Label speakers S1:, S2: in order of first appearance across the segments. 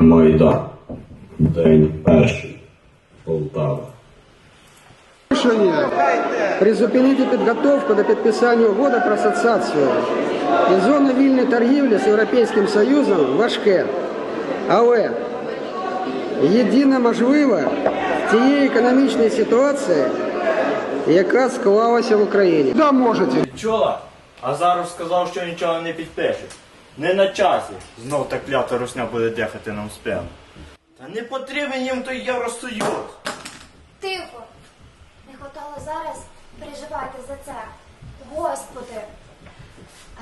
S1: Майдан. День перший. Полтава.
S2: Призупинити підготовку до підписання угоди про асоціацію і зони вільної торгівлі з Європейським Союзом важке. Але єдине можливе в тієї економічної ситуації, яка склалася в Україні.
S3: Да, можете.
S4: Чула? А зараз сказав, що нічого не підпишуть. Не на часі. Знов та клята русня буде дихати нам спину. Та не потрібен їм той Євросоюз.
S5: Тихо. Не хватало зараз переживати за це. Господи.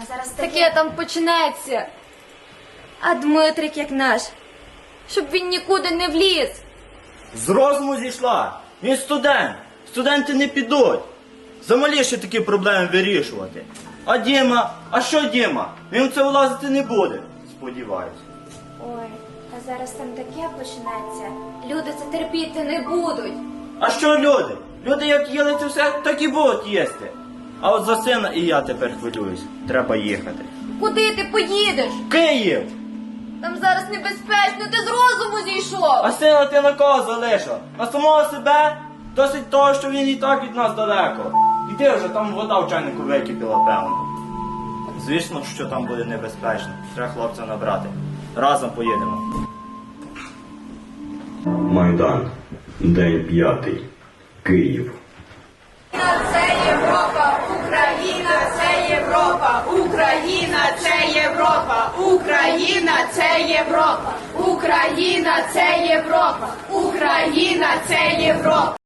S5: А зараз таке,
S6: Таке там почнеться. А Дмитрик як наш, щоб він нікуди не вліз.
S4: З розуму зійшла. Він студент. Студенти не підуть. Замаліше такі проблеми вирішувати. А Діма, а що Діма? Він це влазити не буде. Сподіваюся.
S5: Ой, а зараз там таке почнеться.
S6: Люди це терпіти не будуть.
S4: А що люди? Люди як їли це все, так і будуть їсти. А от за сина і я тепер хвилююсь. Треба їхати.
S6: Куди ти поїдеш?
S4: Київ!
S6: Там зараз небезпечно, ти з розуму зійшов.
S4: А сина ти на кого залишив? На самого себе? Досить того, що він і так від нас далеко. Іди вже там вода в чайнику википіла, певно. Звісно, що там буде небезпечно. Треба хлопця набрати. Разом поїдемо.
S1: Майдан. День п'ятий. Київ.
S7: це Європа, Україна це Європа, Україна це Європа, Україна це Європа, Україна це Європа, Україна це Європа.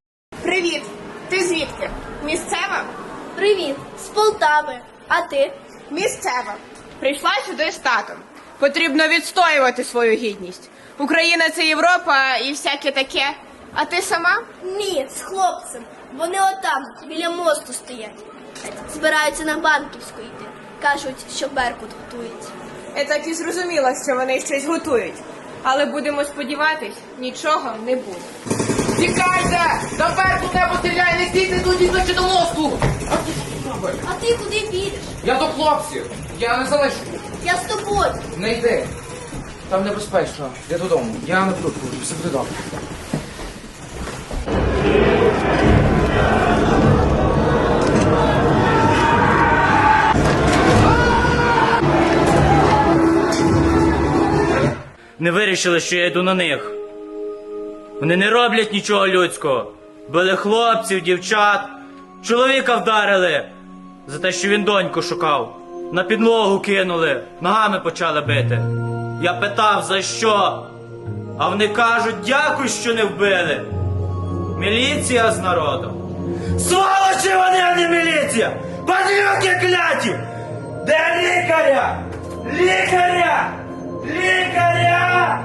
S7: Привіт! Місцева?
S5: Привіт, з Полтави. А ти?
S7: Місцева. Прийшла сюди з татом. Потрібно відстоювати свою гідність. Україна це Європа і всяке таке. А ти сама?
S8: Ні, з хлопцем. Вони отам, біля мосту стоять. Збираються на банківську йти. Кажуть, що Беркут готується.
S7: Я так і зрозуміла, що вони щось готують. Але будемо сподіватись, нічого не буде.
S9: Тікайте! Тепер тут небо стріляє, не стійте тут і до мосту! А ти що робиш?
S8: А ти куди підеш?
S9: Я до хлопців! Я не залишу!
S8: Я з тобою.
S9: Не йди! Там небезпечно. Я додому. Я не буду тут, все буде добре.
S4: Не вирішили, що я йду на них. Вони не роблять нічого людського. Били хлопців, дівчат, чоловіка вдарили за те, що він доньку шукав. На підлогу кинули, ногами почали бити. Я питав, за що? А вони кажуть, дякую, що не вбили. Міліція з народом. Сволочі вони, а не міліція! Падлюки кляті! Де лікаря? Лікаря! Лікаря!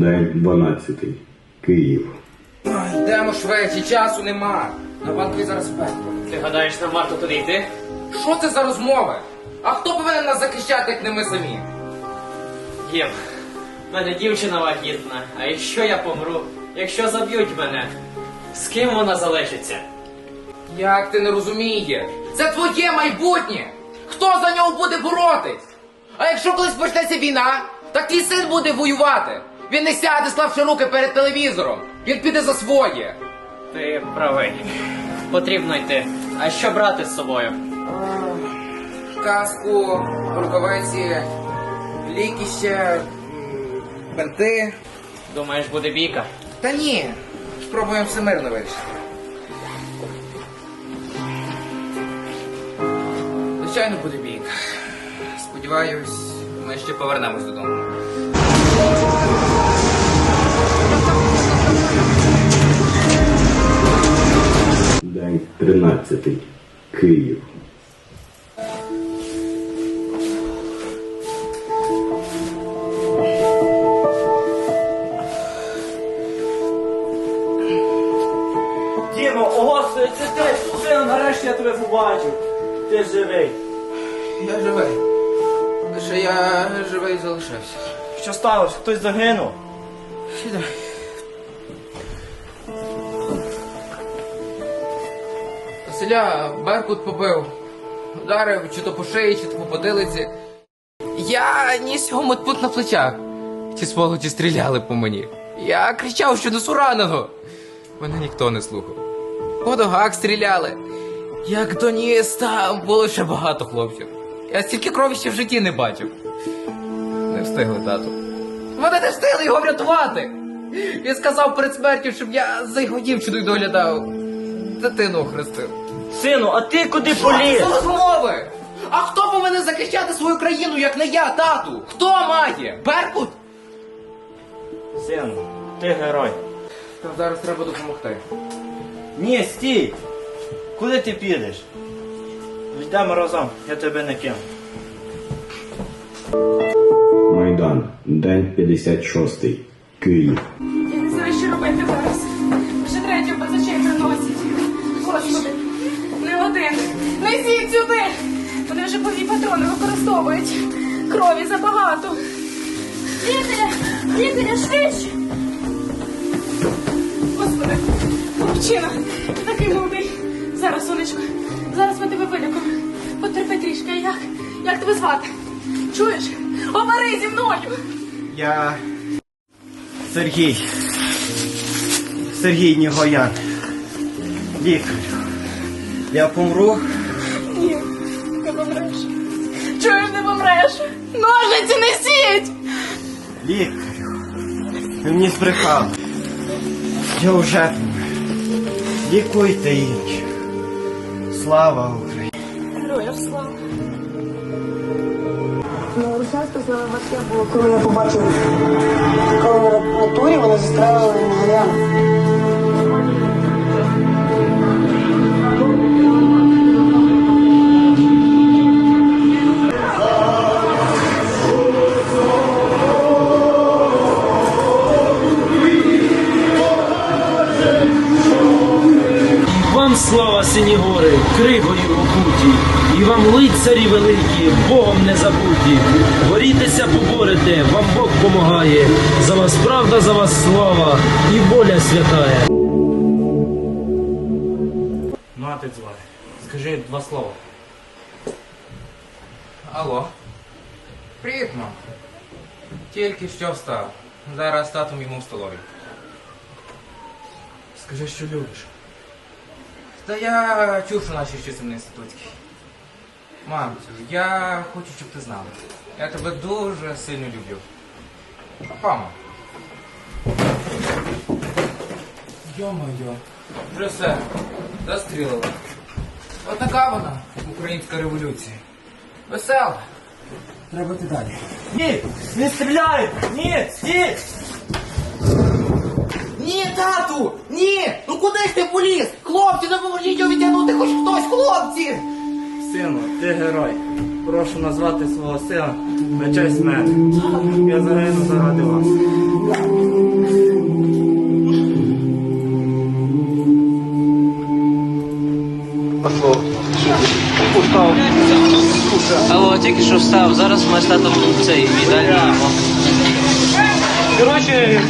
S1: День дванадцятий. Київ.
S9: Йдемо швидше, часу нема. На банкові зараз пекло.
S10: Ти гадаєш, нам варто туди йти?
S9: Що це за розмови? А хто повинен нас захищати, як не ми самі?
S10: Дім, в мене дівчина вагітна, а якщо я помру, якщо заб'ють мене, з ким вона залишиться?
S9: Як ти не розумієш? Це твоє майбутнє! Хто за нього буде боротись? А якщо колись почнеться війна, так твій син буде воювати. Він не сяде, славши руки перед телевізором. Він піде за своє.
S10: Ти правий. Потрібно йти. А що брати з собою?
S9: Каску, рукавиці, ліки ще, бенти.
S10: Думаєш, буде бійка?
S9: Та ні, спробуємо все мирно вирішити. Звичайно, буде бійка. Сподіваюсь, ми ще повернемось додому.
S1: День тринадцятий. Київ.
S4: Дімо, о господи, це ти, син, нарешті я тебе побачив. Ти живий.
S9: Я живий. Лише я живий залишився.
S4: Що сталося? Хтось загинув?
S9: Сідай. Василя Беркут побив. Ударив чи то по шиї, чи то по потилиці. Я ніс його мотпут на плечах. Ті сволочі стріляли по мені. Я кричав, що несу раненого. Мене ніхто не слухав. По ногах стріляли. Як доніс, там було ще багато хлопців. Я стільки крові ще в житті не бачив. Не встигли, тату. Вони не встигли його врятувати. Він сказав перед смертю, щоб я за його дівчиною доглядав. Дитину охрестив.
S4: Сину, а ти куди поліз?
S9: Що розмови? А хто повинен захищати свою країну, як не я, тату? Хто має? Беркут?
S4: Сину, ти герой.
S9: Та зараз треба допомогти.
S4: Ні, стій! Куди ти підеш? Йдемо разом, я тебе не кину.
S1: Майдан. День 56. Київ.
S7: Сюди. Вони вже повні патрони використовують. Крові забагато.
S8: Лікаря! Лікаря, швидше!
S7: Господи, хлопчина, такий молодий. Зараз, сонечко, зараз ми тебе вилікуємо. Потерпи трішки, як? Як тебе звати? Чуєш? Обери зі мною!
S3: Я Сергій. Сергій Нігоян. Лікар. Я помру.
S7: Ні, не помреш. Чуєш, не помреш. Ножиці несіть!
S3: Лікарю. Ви мені збрехали. Я вже помер. Лікуйте інших. Слава Україні!
S7: Героям слава.
S2: Коли я побачив, коли на турі вони застрелили Нгояна.
S11: Кригою окуті, і вам лицарі великі, Богом не забуті. Борітеся, поборете, вам Бог помагає. За вас правда, за вас слава і воля святая.
S4: Мати звати. Скажи два слова.
S9: Алло. Привіт, мам. Тільки що встав. Зараз татом йому в столові.
S4: Скажи, що любиш.
S9: Та я чув, що наші вчиться в інститутській. Мамцю, я хочу, щоб ти знала. Я тебе дуже сильно люблю. Папа. Йо-моє, вже все. Застрілили. От така вона, українська революція. Весела. Треба йти далі.
S4: Ні! Не стріляй! Ні! Стій!
S9: Ні, тату! Ні! Ну куди ж ти поліз? Хтось, хлопці!
S4: Сину, ти герой. Прошу назвати свого сина на честь мене. Я загину заради вас.
S10: Алло, тільки що встав, зараз ми з татом цей віддалі.
S12: Коротше,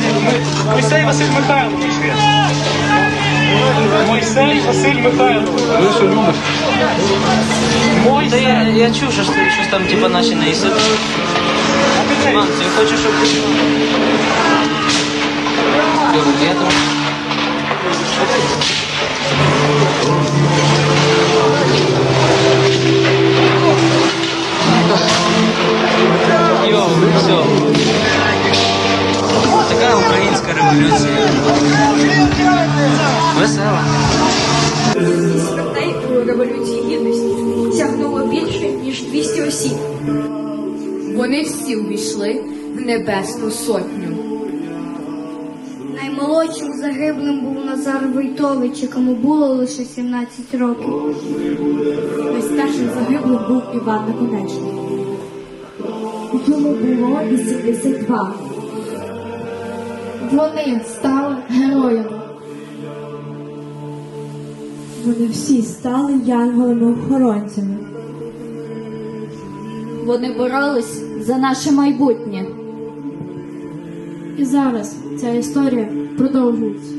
S12: Мойсей Василь Михайлович. він. Мойсей Василь Михайлович. Ви що любиш?
S10: Та я, я чув, що ти щось там типа наші не їсти. Мам, ти хочеш, щоб ти... Я там... Йоу, все. Така українська революція. Весела.
S6: Революції гідності сягнуло більше ніж 200 осіб. Вони всі увійшли в небесну сотню.
S8: Наймолодшим загиблим був Назар Войтович, якому було лише 17 років.
S6: Найстаршим загиблим був Іван Наконечний. Йому було 82. Вони стали героями. Вони всі стали янголами-охоронцями. Вони боролись за наше майбутнє. І зараз ця історія продовжується.